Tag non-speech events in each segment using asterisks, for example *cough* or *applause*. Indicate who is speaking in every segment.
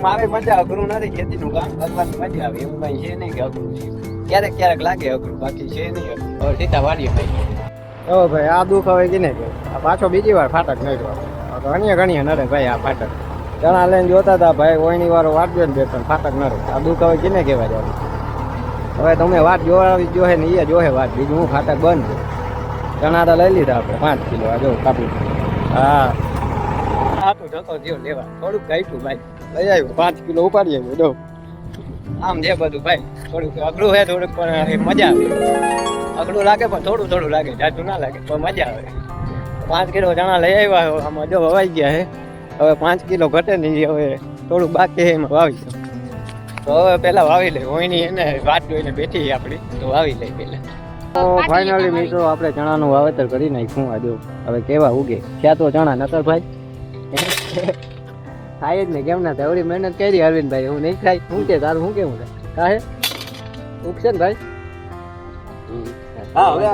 Speaker 1: આવે મજા અઘરું નથી ખેતીનું કામ કરવાની મજા આવે એવું કઈ છે નહીં કે અઘરું છે. ક્યારેક ક્યારેક લાગે અઘરું બાકી છે નહીં. હવે સીધા વાડીએ ભાઈ
Speaker 2: ઓ ભાઈ આ દુઃખ હવે કિને કે આ પાછો બીજી વાર ફાટક નડ્યો ઘણીએ ઘણીએ નડે ભાઈ આ ફાટક. ચણા લઈને જોતા હતા ભાઈ ઓયની વારો વાટજો ને બે ત્રણ ફાટક નડે. આ દુઃખ હવે કિને કહેવા જવાનું હવે તમે વાત જોવાવી જોહે ને એ જોહે વાત. બીજું હું ફાટક બંધ ચણા તો લઈ લીધા આપણે પાંચ કિલો આ જો કાપી. હા.
Speaker 1: આટલું ઢકો થયો લેવા. થોડુંક ગાઈટું ભાઈ
Speaker 2: લઈ આવ્યું. પાંચ કિલો ઉપાડી આવ્યું જો.
Speaker 1: આમ છે બધું ભાઈ. થોડુંક અઘરું છે થોડુંક પણ મજા આવે. અઘરું લાગે પણ થોડું થોડું લાગે. જાજુ ના લાગે પણ મજા આવે. પાંચ કિલો ચણા લઈ આવ્યા આમાં જો વવાઈ ગયા છે હવે પાંચ કિલો ઘટે નહીં હવે થોડું બાકી છે એમાં વાવી દઉં. તો હવે પેલા વાવી લે હોઈની એને વાત જોઈને બેઠી આપણી તો વાવી લઈ પેલા
Speaker 2: તો ફાઇનલી મિત્રો આપણે ચણાનું વાવેતર કરી નાખ્યું આ જો. હવે કેવા ઉગે? ક્યાં તો ચણા નકર ભાઈ? થાય જ ને કેમ ના થાય? એવડી મહેનત કરી અરવિંદભાઈ. હું નહીં થાય. શું કે તારું શું કેવું થાય? કાહે? ઉગશે ને ભાઈ?
Speaker 1: હા હવે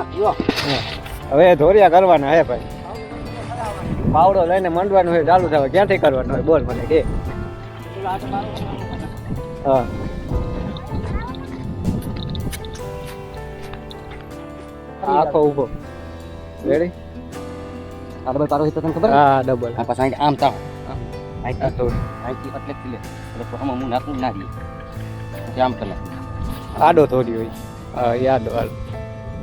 Speaker 2: હવે ધોરિયા કરવાના હે ભાઈ. પાવડો લઈને મંડવાનું હોય ચાલુ થાય. ક્યાંથી કરવાનું હોય? બોલ મને કે. હા. આખો ઊભો. રેડી
Speaker 3: આ ડબલ. તારો હિત તને ખબર
Speaker 2: હા ડબલ.
Speaker 3: આ પાછા આમ તાવ
Speaker 2: આ તો
Speaker 3: આઈથી એટલે જ એટલે આમાં હું નાખું ના આમ કરે
Speaker 2: આડો થોડી હોય. હા એ આડો આડો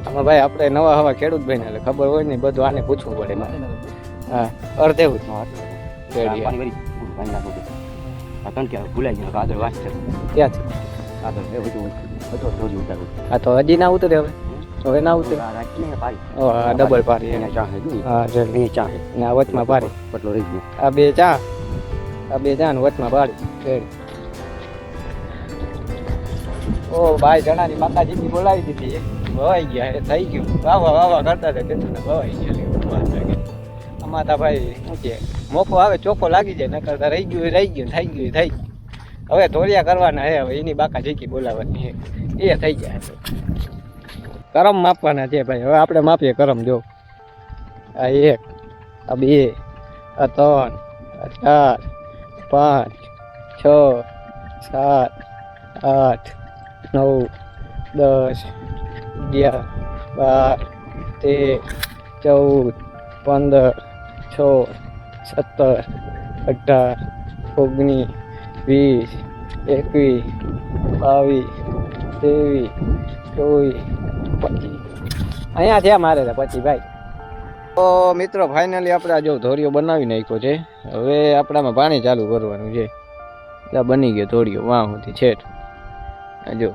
Speaker 2: આમાં ભાઈ આપણે નવા હવા ખેડૂત ભાઈ એટલે ખબર હોય ને બધું આને પૂછવું પડે મારે હા અર્ધે
Speaker 3: ક્યાં ભૂલાઈ ગયો. આગળ વાત છે.
Speaker 2: ક્યાંથી
Speaker 3: આગળ એ બધું બધું જોડી ઉતારું
Speaker 2: આ તો હજી ના ઉતરે હવે? હવે ના ઉતરે? ડબલ પારી
Speaker 3: એને નહીં.
Speaker 2: હા રેડી ને આ વચમાં પારી.
Speaker 3: પટલો રહી ગયો.
Speaker 2: આ બે ચા? આ બે જાન વચમાં પાડી રેડી. ઓ ભાઈ, જણાની માતાજીની બોલાવી દીધી ભવાઈ ગયા એ થઈ ગયું. વાવા વાવા કરતા હતા કેટલું ભવાઈ ગયા આમાં ભાઈ, શું કે મોકો આવે, ચોખ્ખો લાગી જાય ન કરતા રહી ગયું રહી ગયું, થઈ ગયું થઈ ગયું. હવે ધોરિયા કરવાના હે હવે એની બાકા જીકી બોલાવવાની એ થઈ જાય. કરમ માપવાના છે, ભાઈ. હવે આપણે માપીએ કરમ, જો. આ એક, આ બે, આ ત્રણ, આ ચાર પાંચ, છ, સાત, આઠ, નવ, દસ, અગિયાર, બાર, તેર, ચૌદ, પંદર, છ, સત્તર, અઢાર, ઓગણીસ, વીસ, એકવીસ, બાવીસ, ત્રેવીસ, ચોવીસ, પચીસ. અહીંયા થયા મારે પછી ભાઈ. તો મિત્રો ફાઇનલી આપણે જો ધોરિયો બનાવી નાખ્યો છે. હવે આપણામાં પાણી ચાલુ કરવાનું છે. એટલે બની ગયો ધોરિયો વાહ સુધી છેઠ. જો.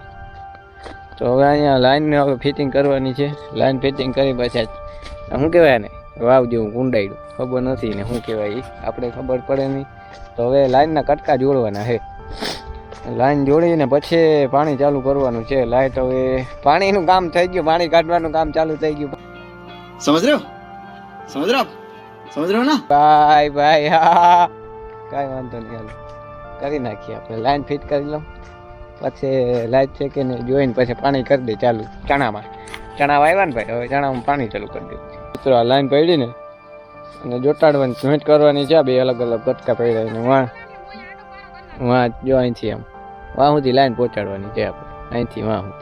Speaker 2: તો હવે અહીંયા લાઇનને હવે ફિટિંગ કરવાની છે. લાઇન ફિટિંગ કરી પાછા શું કહેવાય ને વાવ જેવું કુંડાયું ખબર નથી ને શું કહેવાય આપણે ખબર પડે નહીં. તો હવે લાઇનના કટકા જોડવાના છે. લાઈન જોડીને પછી પાણી ચાલુ કરવાનું છે. લાઇટ હવે પાણીનું કામ થઈ ગયું. પાણી કાઢવાનું કામ ચાલુ થઈ ગયું.
Speaker 4: સમજ રહ્યો? સમજ રહો સમજ રહો ને?
Speaker 2: ભાઈ ભાઈ, હા. કાંઈ વાંધો નહીં, હાલ. કરી નાખીએ આપણે. લાઈન ફિટ કરી લઉં. પછી લાઈટ છે કે નહીં જોઈને પછી પાણી કરી દે ચાલુ. ચણામાં. ચણા આવ્યા ને ભાઈ? હવે ચણામાં પાણી ચાલુ કરી દે. મિત્રો, આ લાઈન પડી ને, અને જોટાડવાની જોઈન્ટ કરવાની છે બે અલગ અલગ કટકા પડ્યા ને વાં. વાં, જો અહીંથી આમ. વાં સુધી લાઈન પહોંચાડવાની છે આપણે. અહીંથી વાં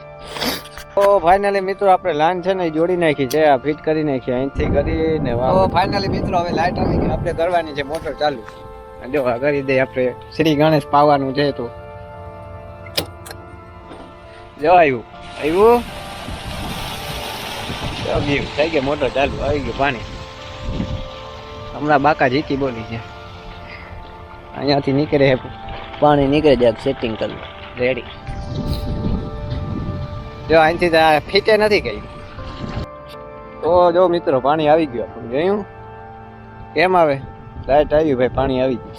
Speaker 2: તો ફાઇનલી મિત્રો આપણે લાઈન છે ને જોડી નાખી છે આ ફિટ કરી નાખી અહીંથી કરીને તો ફાઇનલી મિત્રો હવે લાઈટ આવી ગઈ. આપણે કરવાની છે મોટર ચાલુ. જો કરી દે આપણે. શ્રી ગણેશ પાવાનું છે તો. જો આવ્યું આવ્યું ગયું. થઈ ગયો મોટર ચાલુ. આવી ગયું પાણી. હમણાં બાકા જીતી બોલી છે. અહીંયાથી નીકળે પાણી નીકળે જાય સેટિંગ કરવું રેડી જો અહીંથી ફીટે નથી ગઈ. તો જો મિત્રો, પાણી આવી ગયું આપણું. જોયું? કેમ આવે? લાઈટ આવ્યું ભાઈ, પાણી આવી ગયું.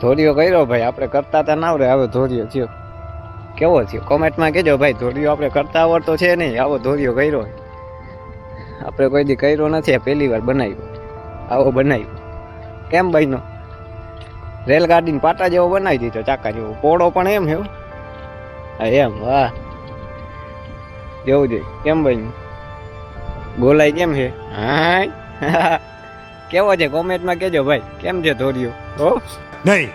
Speaker 2: ધોરીઓ કર્યો ભાઈ, આપણે કરતા તા ના આવડે હવે ધોરીઓ થયો. કેવો થયો? કોમેન્ટમાં કહેજો ભાઈ ધોરીઓ આપણે કરતા આવડતો છે નહીં, આવો ધોરીઓ કર્યો આપણે કોઈ દી કર્યો નથી પહેલી વાર બનાવ્યો. આવો બનાવ્યો. કેમ ભાઈનો રેલગાડીને પાટા જેવો બનાવી દીધો, ચાકા જેવો. પોળો પણ એમ છે હા એમ વાહ. જેવું જોઈએ કેમ ભાઈ ગોલાઈ કેમ છે? હા *laughs* કેવો છે? કોમેન્ટમાં કેજો ભાઈ. કેમ છે ધોરિયો? હો?
Speaker 4: નહીં.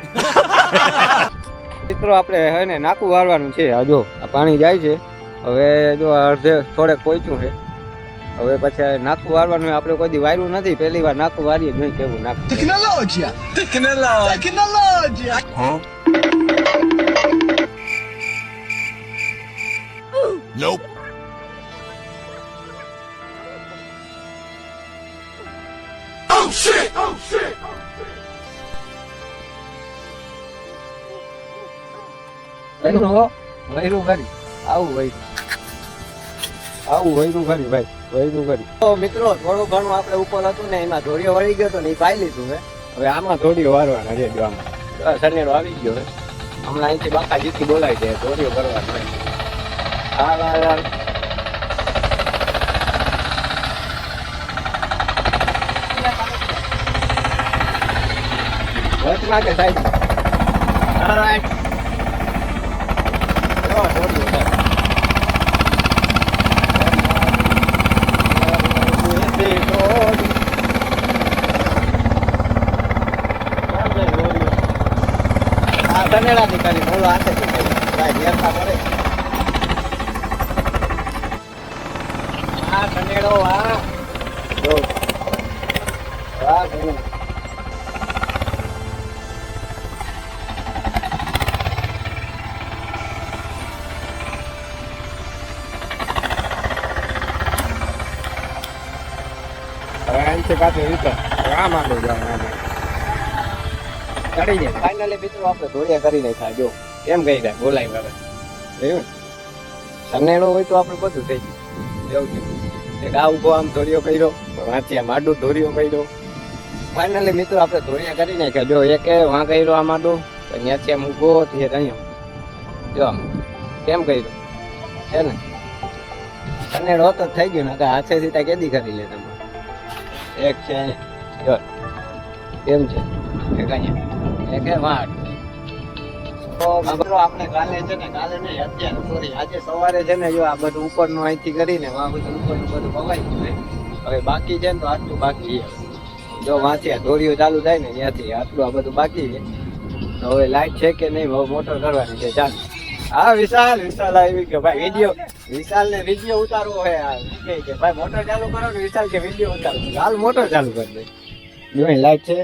Speaker 2: મિત્રો આપણે હે ને નાકું વાળવાનું છે. આ જો આ પાણી જાય છે. હવે જો અડધે થોડેક પહોંચ્યું છે. હવે પછી નાકું વાળવાનું આપણે કોઈ દી વાર્યું નથી. પહેલી વાર નાકું વારીએ નહીં કેવું નાકું
Speaker 4: ટેકનોલોજી ટેકનોલોજી હા Nope. Oh shit! Oh shit!
Speaker 2: વૈરું આવું વૈરું. આવું વૈરું કરી, ભાઈ. વૈરું કરી. તો મિત્રો, થોડું ઘણું આપણે ઉપર હતું ને, એમાં ધોરીઓ વળી ગયો તો એ પાઈ લીધું, હે. હવે આમાં ધોરીઓ વારવાના છે, જો આવી ગયો હમણાં અહીંથી બાકા જીતી દે ધોરીઓ કરવાનો હોય હાલ હાલ હાલ વચમાં કે સાઈડ Alright. જો ધોરીઓ છે. આ ધનેડાની કરી બોલો હાથે શું કર્યું? ભાઈ વ્યર્થા કરે આ ધનેડો આ જો વાહ ગુરુ હવે અહીંથી પાછું રીતર આમ આગળ જવાનું આમ ચડી જાય ફાઇનલી મિત્રો આપણે ધોળિયા કરી નાખ્યા જો કેમ ગઈ જાય બોલાય હવે જોયું સનેડો હોય તો આપણે બધું થઈ ગયું એવું છે એક આ ઊભો આમ ધોરિયો કર્યો વાંચ્યા આમ આડું ધોરિયો કર્યો. ફાઇનલી મિત્રો આપણે ધોરિયા કરી નાખ્યા. જો એક વાં કર્યો આ આડું ત્યાંથી આમ ઊભો તે રહ્યો જો કેમ કર્યો? છે ને? સનેડો તો થઈ ગયું ને કે હાથે સીતા કેદી કરી લે તમે. એક છે, જો કેમ છે. એક અહીંયા. એક વાટ આપણે કાલે છે ને, કાલે નહીં, અત્યારે આજે સવારે છે ને જો આ બધું ઉપરનું અહીંથી કરીને આ બધું ઉપરનું બધું ગયું હવે બાકી છે ને તો આટલું બાકી છે. જો વાંચ્યા દોરીઓ ચાલુ થાય ને ત્યાંથી આટલું આ બધું બાકી છે. તો હવે લાઈટ છે કે નહીં બહુ મોટર કરવાની છે, ચાલ. હા, વિશાલ વિશાલ આવી કે ભાઈ, વીડિયો વિશાલ ને વીડિયો ઉતારવો આ કે ભાઈ, મોટર ચાલુ કરો ને, વિશાલ કે વીડિયો ઉતારો હાલ મોટર ચાલુ કરી દે. જો અહીં લાઈટ છે.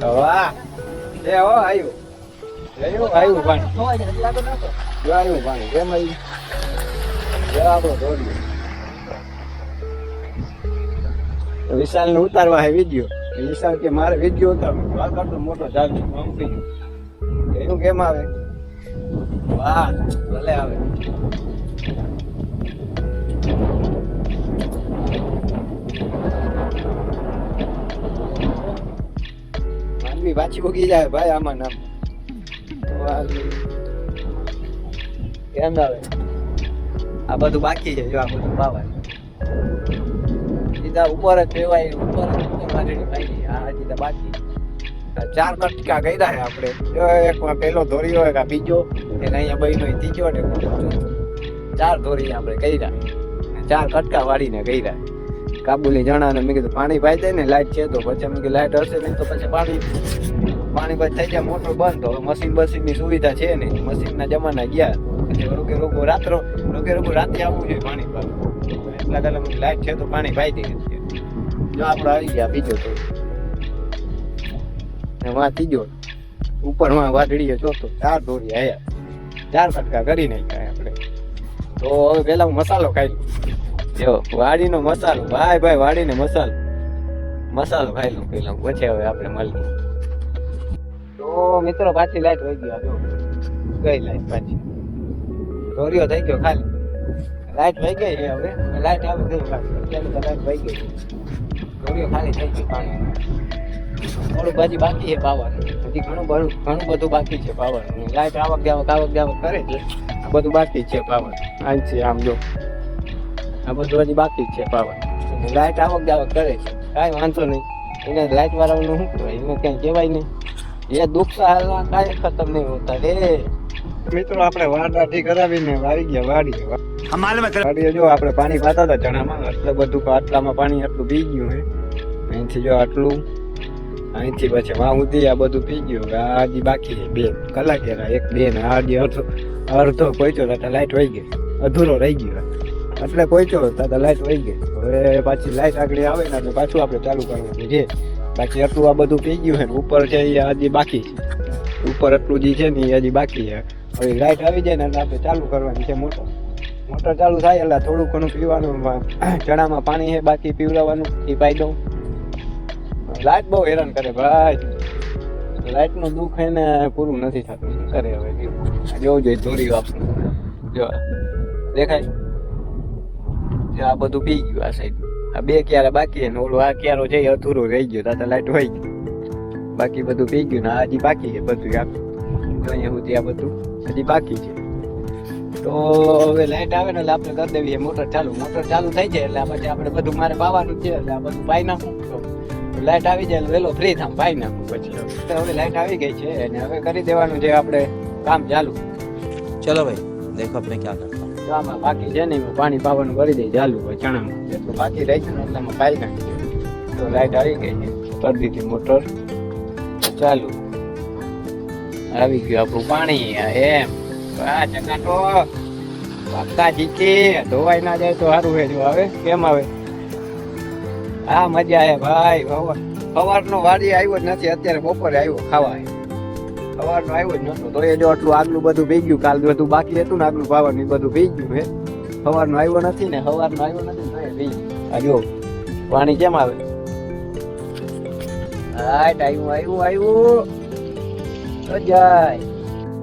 Speaker 2: વાહ એ હો આવ્યું આવ્યું આવ્યું પાણી આવ્યું આવ્યું આપણો દોડ્યો. વિશાલ ને ઉતારવા હે વીડિયો વિશાલ કે મારે વીડિયો ઉતારવો. આ કરતો મોટો ચાલુ મૂકી ગયું. એવું કેમ આવે? વાહ, ભલે આવે. માનવી પાછી ભોગી જાય ભાઈ આમાં નામ. આ બધું બાકી છે, જો આ બધું પાવા સીધા ઉપર જ રહેવાય, ઉપર ઉપર આ તો બાકી ચાર કટકા કર્યા છે આપણે. એકમાં પહેલો ધોરી હોય કે બીજો. એને અહીંયા બહેનો ત્રીજો ને ચાર ધોરી આપણે કર્યા. ચાર કટકા વાળીને કર્યા. કાબુલી જણા ને મેં કીધું, પાણી ભાઈ દે ને, લાઈટ છે તો પછી મેં કીધું, લાઈટ હશે નહીં તો પછી પાણી પાણી ભાઈ થઈ જાય, મોટર બંધ. તો મશીન બસીનની સુવિધા છે નહીં મશીન ના જમાના ગયા. પછી રોકે રોકો રાત્રો, રોકે રોકો રાતે આવવું જોઈએ પાણી પર એટલા કલાક લાઈટ છે તો પાણી ભાઈ દે. જો આપણે આવી ગયા બીજો તો. ને વાં ત્રીજો ઉપરમાં વાદળીએ ચોથો ચાર દોરી આયા. ચાર ફટકા કરી નાખ્યા આપણે. તો હવે પેલા હું મસાલો ખાઈ જો, વાડીનો મસાલો. ભાઈ ભાઈ, વાડીનો મસાલો. મસાલો ખાઈ લઉં પેલા. પછી હવે આપણે મળીએ તો મિત્રો, પાછી લાઈટ વહી ગયા જો, ગઈ લાઈટ પાછી. ઢોરિયો થઈ ગયો ખાલી. લાઈટ વહી ગઈ હવે. લાઈટ આવી ગઈ લાઈટ વહી ગઈ ઢોરિયો ખાલી થઈ ગયો પાણી. થોડું બાજી બાકી છે પાવાનું. હજી ઘણું બધું ઘણું બધું બાકી છે પાવાનું. લાઈટ આવક, જાવક આવક, જાવક કરે છે. બધું બાકી છે પાવન. આ છે આમ જો. આ બધું હજી બાકી જ છે પાવર લાઇટ આવક જાવક કરે છે. કાંઈ વાંધો નહીં. એને લાઇટ વાળાનું શું કહેવાય? એને ક્યાંય કહેવાય નહીં. એ દુઃખ હાલના કાંઈ ખતમ નહીં હોતા. રે મિત્રો આપણે વાડાથી કરાવીને વાળી ગયા
Speaker 4: વાડી
Speaker 2: વાડીએ જો આપણે પાણી પાતા હતા ચણામાં. આટલું બધું આટલામાં પાણી આટલું પી ગયું હે. અહીંથી જો આટલું અહીંથી પછી વાં આ બધું પી ગયું. આ હજી બાકી છે બે એક બે ને અડધો અડધો પહોંચ્યો એટલે લાઇટ વહી ગઈ. અધૂરો રહી ગયો. એટલે પહોંચ્યો દાદા લાઈટ વહી ગઈ. હવે પાછી લાઈટ આગળ આવે ને એટલે પાછું આપણે ચાલુ કરવાનું છે બાકી આટલું આ બધું પી ગયું છે ને, ઉપર છે એ હજી બાકી. છે ઉપર એટલું જે છે ને એ હજી બાકી છે. હવે લાઈટ આવી જાય ને એટલે આપણે ચાલુ કરવાની છે મોટર. મોટર ચાલુ થાય એટલે થોડું ઘણું પીવાનું ચણામાં પાણી છે, બાકી પીવડાવવાનું, એ દઉં લાઈટ બહુ હેરાન કરે ભાઈ. લાઈટનું દુઃખ એને પૂરું નથી થતું. કરે હવે? જોવું જોઈએ દોરી આપણું જો. દેખાય? જો આ બધું પી ગયું આ સાઈડ આ બે ક્યારે બાકી ને ઓલો આ ક્યારો છે અધૂરો રહી ગયો, તાતા લાઈટ હોય બાકી બધું પી ગયું ને હજી બાકી છે બધું આપ અહીંયા સુધી આ બધું હજી બાકી છે. તો હવે લાઈટ આવે ને એટલે આપણે કરી દેવી મોટર ચાલુ. મોટર ચાલુ થઈ જાય એટલે પછી આપણે બધું મારે પાવાનું છે એટલે આ બધું પાઈ નાખું. લાઈટ આવી જાય એટલે વહેલો ફ્રી થાય, પાઈ નાખું પછી. હવે લાઈટ આવી ગઈ છે અને હવે કરી દેવાનું છે આપણે કામ ચાલુ.
Speaker 3: ચલો ભાઈ, દેખો આપણે
Speaker 2: ક્યાં કરતા. બાકી છે ને એમાં પાણી પાવાનું કરી દઈ ચાલુ હોય જેટલું બાકી રહી છે ને એટલે આમાં પાઈ નાખી તો લાઈટ આવી ગઈ છે. કરી દીધી મોટર. ચાલુ. આવી ગયું આપણું પાણી. એમ. આ ચકાટો પાક્કા જીતી ધોવાઈ ના જાય તો સારું હે જો આવે. કેમ આવે? હા મજા આવે ભાઈ સવાર સવારનો વાડી આવ્યો જ નથી, અત્યારે બપોરે આવ્યો ખાવા. સવારનો આવ્યો જ નતો તો એ જો આટલું આગલું બધું ભી ગયું કાલ બધું બાકી હતું ને આગલું પાવાનું એ બધું ભી ગયું હે. સવારનો આવ્યો નથી ને, સવારનો આવ્યો નથી ભી આ જો પાણી કેમ આવે? હા આવ્યું આવ્યું આવ્યું. તો જાય.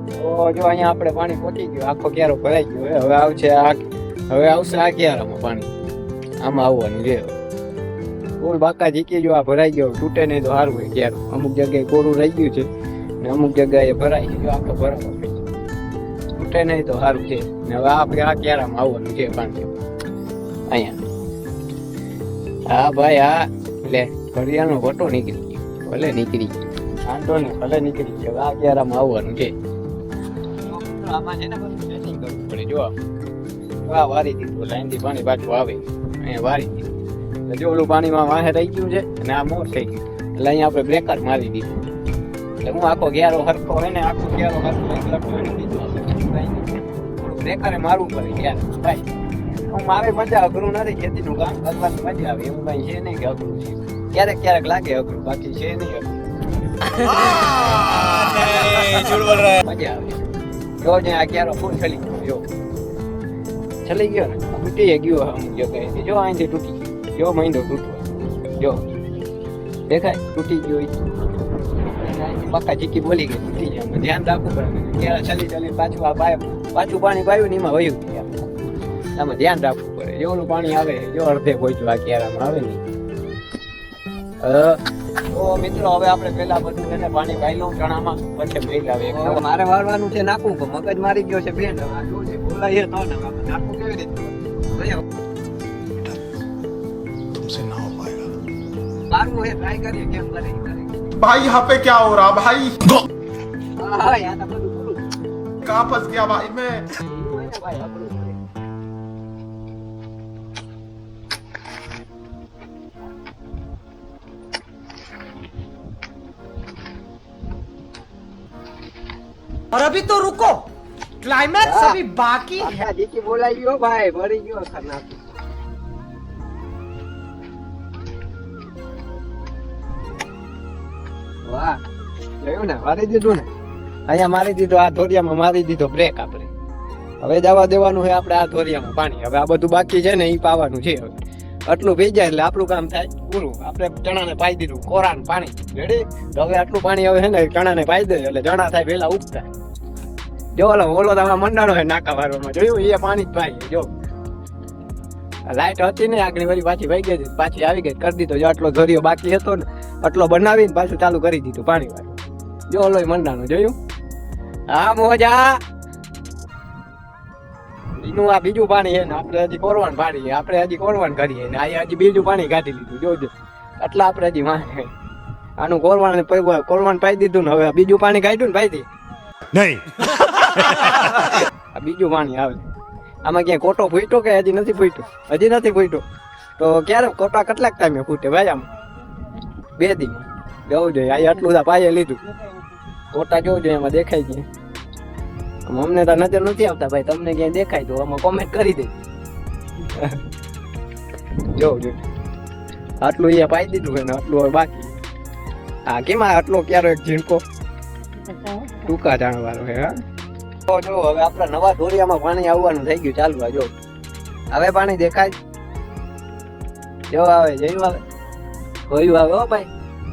Speaker 2: તો જો અહીંયા આપણે પાણી પહોંચી ગયું. આખો ક્યારો ભરાઈ ગયો હવે આવશે આ, હવે આવશે આ ક્યારામાં પાણી. આમાં આવવાનું છે. ફૂલ બાકા જીકી જો આ ભરાઈ ગયો, તૂટે નહીં તો સારું હોય ક્યારો. અમુક જગ્યાએ કોરું રહી ગયું છે. અમુક જગ્યાએ ભરાય ગયો આખો ભરાવો. તૂટે નહીં તો સારું છે. ને હવે આપણે આ ક્યારામાં આવવાનું છે પાણી અહીંયા. હા ભાઈ, હા. એટલે ઘડિયાળનો ફોટો નીકળી ગયો. ભલે નીકળી ગયો. વાંધો નહીં, ભલે નીકળી ગયો. આ ક્યારામાં આવવાનું છે. આમાં છે વારી દીધું લાઈનથી પાણી પાછું આવે. અહીંયા વારી દીધું. જો ઓલું પાણીમાં વાહે રહી ગયું છે, અને આ મોર થઈ ગયું. એટલે અહીંયા આપણે બ્રેકર મારી દીધું. એટલે હું આખો ગ્યારો હરખો હોય ને આખો ગ્યારો હરખો એક લખો એને બીજો બીજું આપણે થોડું બ્રેકરે મારવું પડે ગ્યાર ભાઈ, હું મારે મજા અઘરું નથી, ખેતીનું કામ કરવાની મજા આવે. એવું કઈ છે નહીં કે અઘરું છે. ક્યારેક ક્યારેક લાગે અઘરું, બાકી છે નહીં અઘરું. મજા આવે. જો જે આ ક્યારો ફૂલ ચલી ગયો. જો. છલી ગયો ને તૂટી ગયો અમુક જગ્યાએ જો અહીંથી તૂટી ગયો. જો મહિનો તૂટવો જો. દેખાય? તૂટી ગયો ઈ. અને અહીંથી પક્કા ચીકી બોલી ગઈ તૂટી જાય આમાં ધ્યાન રાખવું પડે ક્યારે છલી છલી પાછું આ પાય પાછું પાણી પાયું ને એમાં વયું ગયા આમાં ધ્યાન રાખવું પડે જો ઓલું પાણી આવે જો અડધે પહોંચ્યું આ ક્યારામાં આવે ને અ, તો મિત્રો હવે આપણે પેલા બધું એને પાણી પાઈ લઉં ચણામાં પછી મેલ આવે એક નવો. મારે વાળવાનું છે નાખવું પણ મગજ મારી ગયો છે બેન હવે આ શું છે બોલાઈએ તો ને હવે નાખવું કેવી રીતે જોઈએ.
Speaker 4: तुमसे ना हो पाएगा
Speaker 2: મારવું છે ટ્રાય કરીએ કેમ કરે ઈ કરે.
Speaker 4: भाई यहाँ पे क्या हो रहा भाई?
Speaker 2: हाँ, तो
Speaker 4: कहा फंस गया भाई मैं?
Speaker 5: और अभी तो रुको क्लाइमैक्स
Speaker 2: हाँ।
Speaker 5: अभी बाकी है।
Speaker 2: बोला यो भाई बड़ी यो खरना જોયું ને મારી દીધું ને? અહીંયા મારી દીધો, આ ધોરિયામાં મારી દીધો બ્રેક આપણે. હવે જવા દેવાનું છે આપણે આ ધોરિયામાં પાણી. હવે આ બધું બાકી છે ને એ પાવાનું છે હવે. આટલું ભી જાય એટલે આપણું કામ થાય પૂરું. આપણે ચણાને પાઈ દીધું કોરાન પાણી. રેડી તો હવે આટલું પાણી હવે છે ને, ચણાને પાઈ દે એટલે ચણા થાય પેલા ઉગતા. જો ઓલો ઓલો તમારા મંડાણો હોય નાકા વારવામાં. જોયું? એ પાણી જ પાઈ જો. લાઈટ હતી ને, આગળ વળી પાછી વહી ગઈ પાછી આવી ગઈ. કરી દીધો, જો આટલો ધોરિયો બાકી હતો ને, આટલો બનાવીને પાછું ચાલુ કરી દીધું પાણી જો ઓલો મંડાનું જોયું હા મોજા એનું આ બીજું પાણી છે ને આપણે હજી કોરવાન પાણી આપણે હજી કોરવાન કરીએ ને આ હજી બીજું પાણી કાઢી લીધું જોજો એટલે આપણે હજી વાંહે આનું કોરવાન કોરવાન પાઈ દીધું ને હવે બીજું પાણી કાઢ્યું ને પાઈ દે
Speaker 4: નહીં
Speaker 2: આ બીજું પાણી આવે આમાં ક્યાંય કોટો ફૂટ્યો કે હજી નથી ફૂટ્યો હજી નથી ફૂટ્યો તો ક્યારે કોટા કેટલાક ટાઈમે ફૂટે ભાઈ આમ બે દી જવું જોઈએ આ આટલું બધા પાયે લીધું ફોટા જોજો એમાં દેખાય છે. અમને તો નજર નથી આવતા ભાઈ, તમને ક્યાંય દેખાય તો આમાં કોમેન્ટ કરી દે. *laughs* જોવું જોઈએ. આટલું અહીંયા પાઈ દીધું ને આટલું હોય બાકી. હા કેમ આટલો ક્યારે ઝીણકો? ટૂંકા જાણવાનો હે હા? તો જો, હવે આપણા નવા ધોરિયામાં પાણી આવવાનું થઈ ગયું ચાલુ જો. હવે પાણી દેખાય? જો આવે, જયું આવે જોયું આવે હો ભાઈ.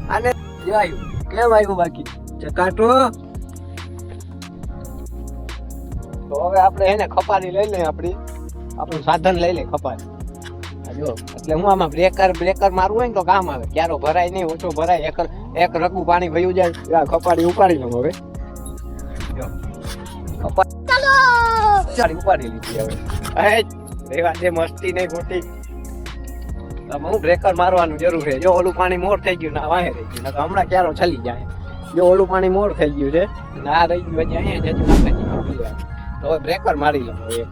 Speaker 2: આને જો આવ્યું. કેમ આવ્યું બાકી? ચકાટો તો હવે આપણે એને ખપારી લઈ લઈએ આપણી. આપણું સાધન લઈ લે ખપારી. જો એટલે હું આમાં બ્રેકર બ્રેકર મારવું હોય ને તો કામ આવે. ક્યારો ભરાય નહીં ઓછો ભરાય એક એક રકું પાણી ભયું જાય આ ખપારી ઉપાડી લઉં હવે. ખપારી. ઉપાડી લીધી હવે. એ રેવા દે મસ્તી નહીં ખોટી. હું બ્રેકર મારવાનું જરૂર છે. જો ઓલું પાણી મોર થઈ ગયું ના વાહે રહી ગયું હમણાં ક્યારો ચલી જાય. જો ઓલું પાણી મોર થઈ ગયું છે. ના રહી ગયું હજી અહીંયા જ હજી તો બ્રેકર મારી લઉં એક.